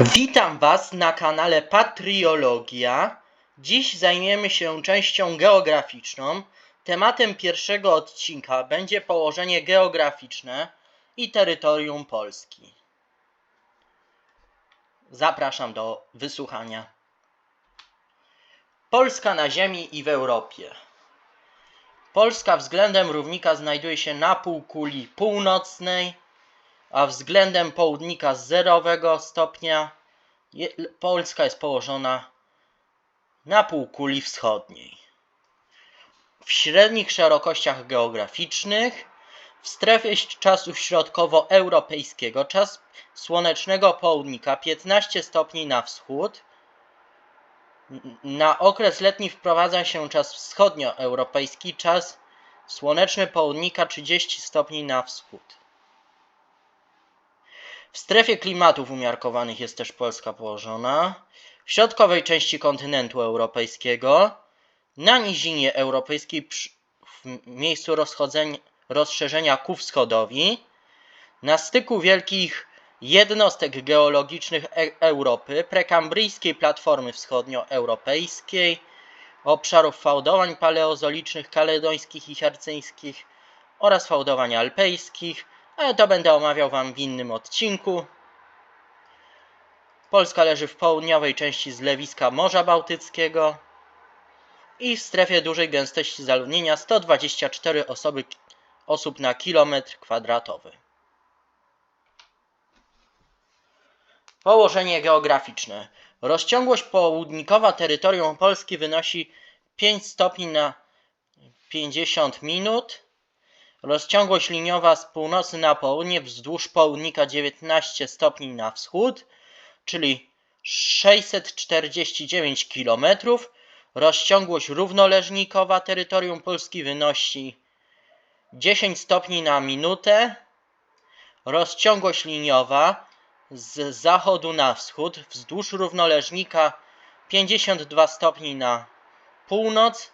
Witam Was na kanale Patriologia. Dziś zajmiemy się częścią geograficzną. Tematem pierwszego odcinka będzie położenie geograficzne i terytorium Polski. Zapraszam do wysłuchania. Polska na Ziemi i w Europie. Polska względem równika znajduje się na półkuli północnej, a względem południka zerowego stopnia Polska jest położona na półkuli wschodniej. W średnich szerokościach geograficznych w strefie czasu środkowoeuropejskiego czas słonecznego południka 15 stopni na wschód. Na okres letni wprowadza się czas wschodnioeuropejski, czas słoneczny południka 30 stopni na wschód. W strefie klimatów umiarkowanych jest też Polska położona. W środkowej części kontynentu europejskiego, na nizinie europejskiej w miejscu rozszerzenia ku wschodowi, na styku wielkich jednostek geologicznych e- Europy, prekambryjskiej platformy wschodnioeuropejskiej, obszarów fałdowań paleozolicznych, kaledońskich i hercyńskich oraz fałdowań alpejskich, ale to będę omawiał Wam w innym odcinku. Polska leży w południowej części zlewiska Morza Bałtyckiego i w strefie dużej gęstości zaludnienia 124 osoby, osób na kilometr kwadratowy. Położenie geograficzne. Rozciągłość południkowa terytorium Polski wynosi 5 stopni na 50 minut. Rozciągłość liniowa z północy na południe wzdłuż południka 19 stopni na wschód, czyli 649 km. Rozciągłość równoleżnikowa terytorium Polski wynosi 10 stopni na minutę. Rozciągłość liniowa z zachodu na wschód wzdłuż równoleżnika 52 stopni na północ,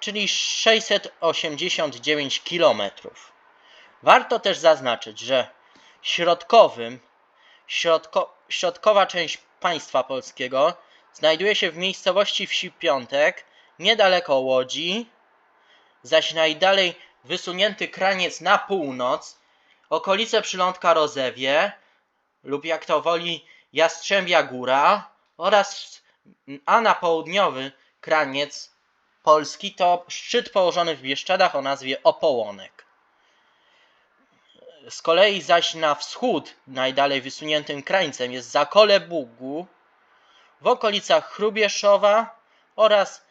czyli 689 km. Warto też zaznaczyć, że środkowym, środko, środkowa część państwa polskiego znajduje się w miejscowości Wsi Piątek, niedaleko Łodzi, zaś najdalej wysunięty kraniec na północ, okolice przylądka Rozewie lub jak to woli Jastrzębia Góra oraz a na południowy kraniec Polski to szczyt położony w Bieszczadach o nazwie Opołonek. Z kolei zaś na wschód najdalej wysuniętym krańcem jest Zakole Bugu w okolicach Chrubieszowa oraz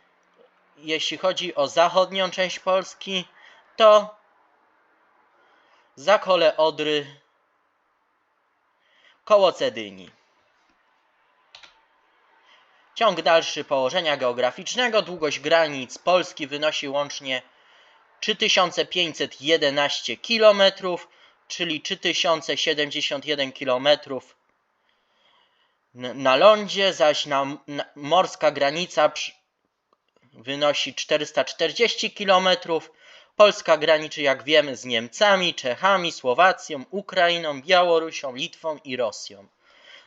jeśli chodzi o zachodnią część Polski to Zakole Odry koło Cedyni. Ciąg dalszy położenia geograficznego. Długość granic Polski wynosi łącznie 3511 km, czyli 3071 km na lądzie, zaś na, na, morska granica przy, wynosi 440 km. Polska graniczy, jak wiemy, z Niemcami, Czechami, Słowacją, Ukrainą, Białorusią, Litwą i Rosją.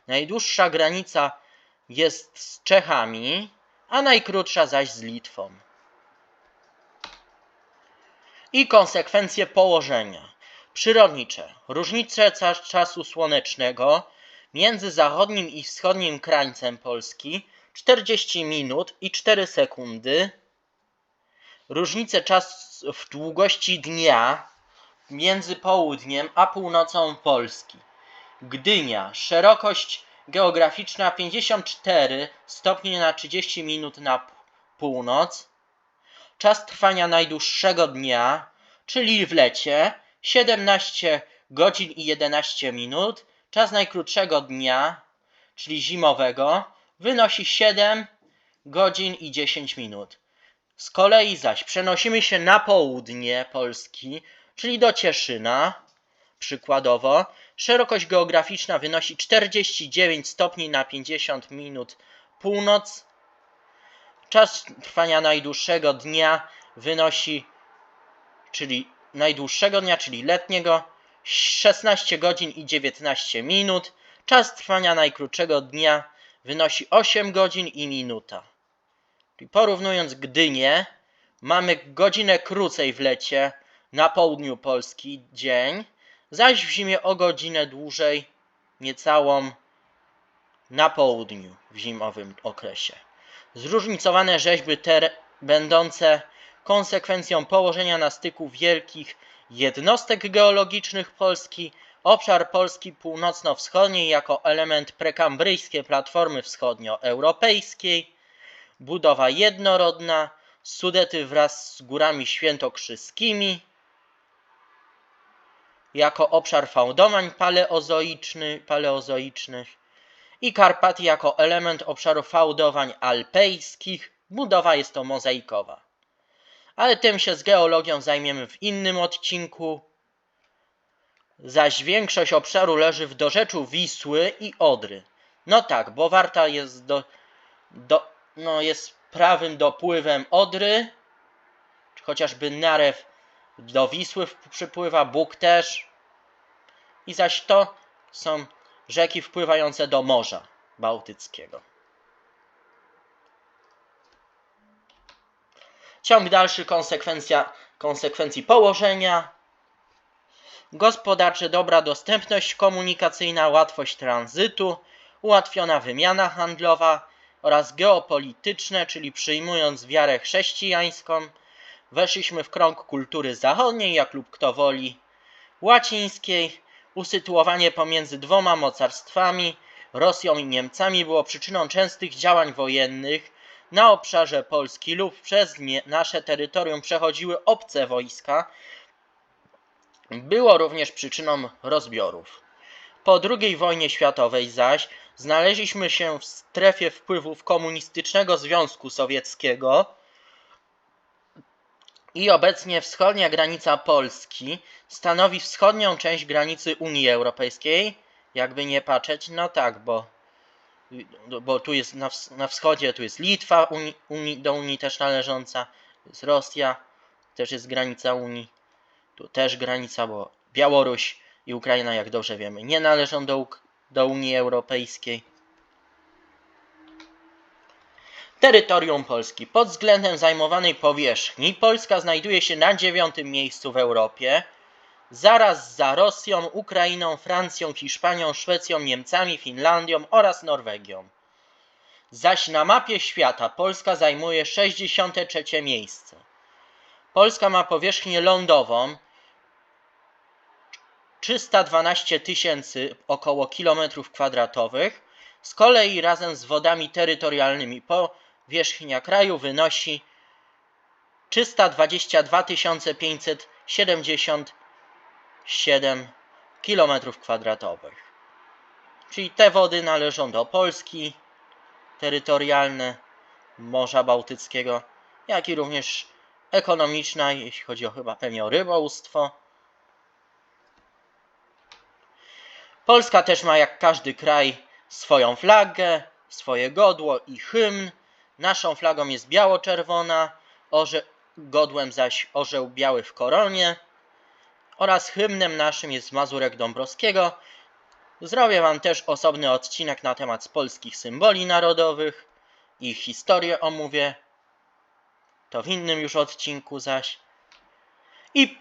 Najdłuższa granica jest z Czechami, a najkrótsza zaś z Litwą. I konsekwencje położenia. Przyrodnicze. Różnice czasu słonecznego między zachodnim i wschodnim krańcem Polski 40 minut i 4 sekundy. Różnice czas w długości dnia między południem a północą Polski. Gdynia. Szerokość geograficzna 54 stopni na 30 minut na północ. Czas trwania najdłuższego dnia, czyli w lecie 17 godzin i 11 minut. Czas najkrótszego dnia, czyli zimowego, wynosi 7 godzin i 10 minut. Z kolei zaś przenosimy się na południe Polski, czyli do Cieszyna. Przykładowo, szerokość geograficzna wynosi 49 stopni na 50 minut północ. Czas trwania najdłuższego dnia wynosi, czyli najdłuższego dnia, czyli letniego, 16 godzin i 19 minut. Czas trwania najkrótszego dnia wynosi 8 godzin i minuta. Czyli porównując Gdynię, mamy godzinę krócej w lecie na południu Polski dzień, zaś w zimie o godzinę dłużej, niecałą na południu w zimowym okresie. Zróżnicowane rzeźby te będące konsekwencją położenia na styku wielkich jednostek geologicznych Polski, obszar Polski północno-wschodniej jako element prekambryjskiej platformy wschodnioeuropejskiej, budowa jednorodna, Sudety wraz z górami świętokrzyskimi, jako obszar fałdowań paleozoiczny, paleozoicznych i Karpaty jako element obszaru fałdowań alpejskich. Budowa jest to mozaikowa. Ale tym się z geologią zajmiemy w innym odcinku. Zaś większość obszaru leży w dorzeczu Wisły i Odry. No tak, bo Warta jest do, do no jest prawym dopływem Odry, chociażby Narew do Wisły przypływa, Bóg też. I zaś to są rzeki wpływające do Morza Bałtyckiego. Ciąg dalszy konsekwencja, konsekwencji położenia. Gospodarcze dobra dostępność komunikacyjna, łatwość tranzytu, ułatwiona wymiana handlowa oraz geopolityczne, czyli przyjmując wiarę chrześcijańską, weszliśmy w krąg kultury zachodniej, jak lub kto woli, łacińskiej. Usytuowanie pomiędzy dwoma mocarstwami, Rosją i Niemcami, było przyczyną częstych działań wojennych. Na obszarze Polski lub przez nie nasze terytorium przechodziły obce wojska, było również przyczyną rozbiorów. Po II wojnie światowej zaś znaleźliśmy się w strefie wpływów komunistycznego Związku Sowieckiego i obecnie wschodnia granica Polski stanowi wschodnią część granicy Unii Europejskiej. Jakby nie patrzeć, no tak, bo, bo tu jest na, na wschodzie, tu jest Litwa do Unii też należąca, jest Rosja, też jest granica Unii, tu też granica, bo Białoruś i Ukraina, jak dobrze wiemy, nie należą do, do Unii Europejskiej. Terytorium Polski. Pod względem zajmowanej powierzchni Polska znajduje się na dziewiątym miejscu w Europie, zaraz za Rosją, Ukrainą, Francją, Hiszpanią, Szwecją, Niemcami, Finlandią oraz Norwegią. Zaś na mapie świata Polska zajmuje 63 miejsce. Polska ma powierzchnię lądową 312 tysięcy około kilometrów kwadratowych. Z kolei razem z wodami terytorialnymi powierzchnia kraju wynosi 322 577 kilometrów kwadratowych. Czyli te wody należą do Polski terytorialne Morza Bałtyckiego, jak i również ekonomiczna, jeśli chodzi o chyba pewnie o rybołówstwo. Polska też ma jak każdy kraj swoją flagę, swoje godło i hymn. Naszą flagą jest biało-czerwona, orze, godłem zaś orzeł biały w koronie. Oraz hymnem naszym jest Mazurek Dąbrowskiego. Zrobię Wam też osobny odcinek na temat polskich symboli narodowych. Ich historię omówię. To w innym już odcinku zaś. I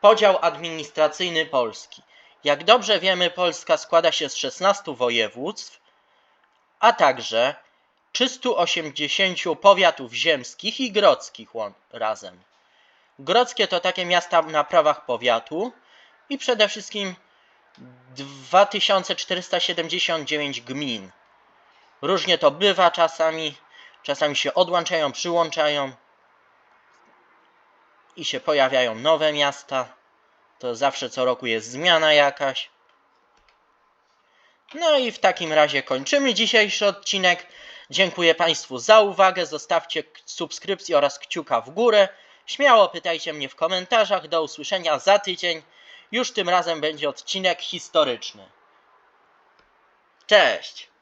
podział administracyjny Polski. Jak dobrze wiemy, Polska składa się z 16 województw, a także 380 powiatów ziemskich i grodzkich razem. Grodzkie to takie miasta na prawach powiatu i przede wszystkim 2479 gmin. Różnie to bywa czasami, czasami się odłączają, przyłączają i się pojawiają nowe miasta. To zawsze co roku jest zmiana jakaś. No i w takim razie kończymy dzisiejszy odcinek. Dziękuję Państwu za uwagę. Zostawcie subskrypcję oraz kciuka w górę. Śmiało pytajcie mnie w komentarzach. Do usłyszenia za tydzień. Już tym razem będzie odcinek historyczny. Cześć!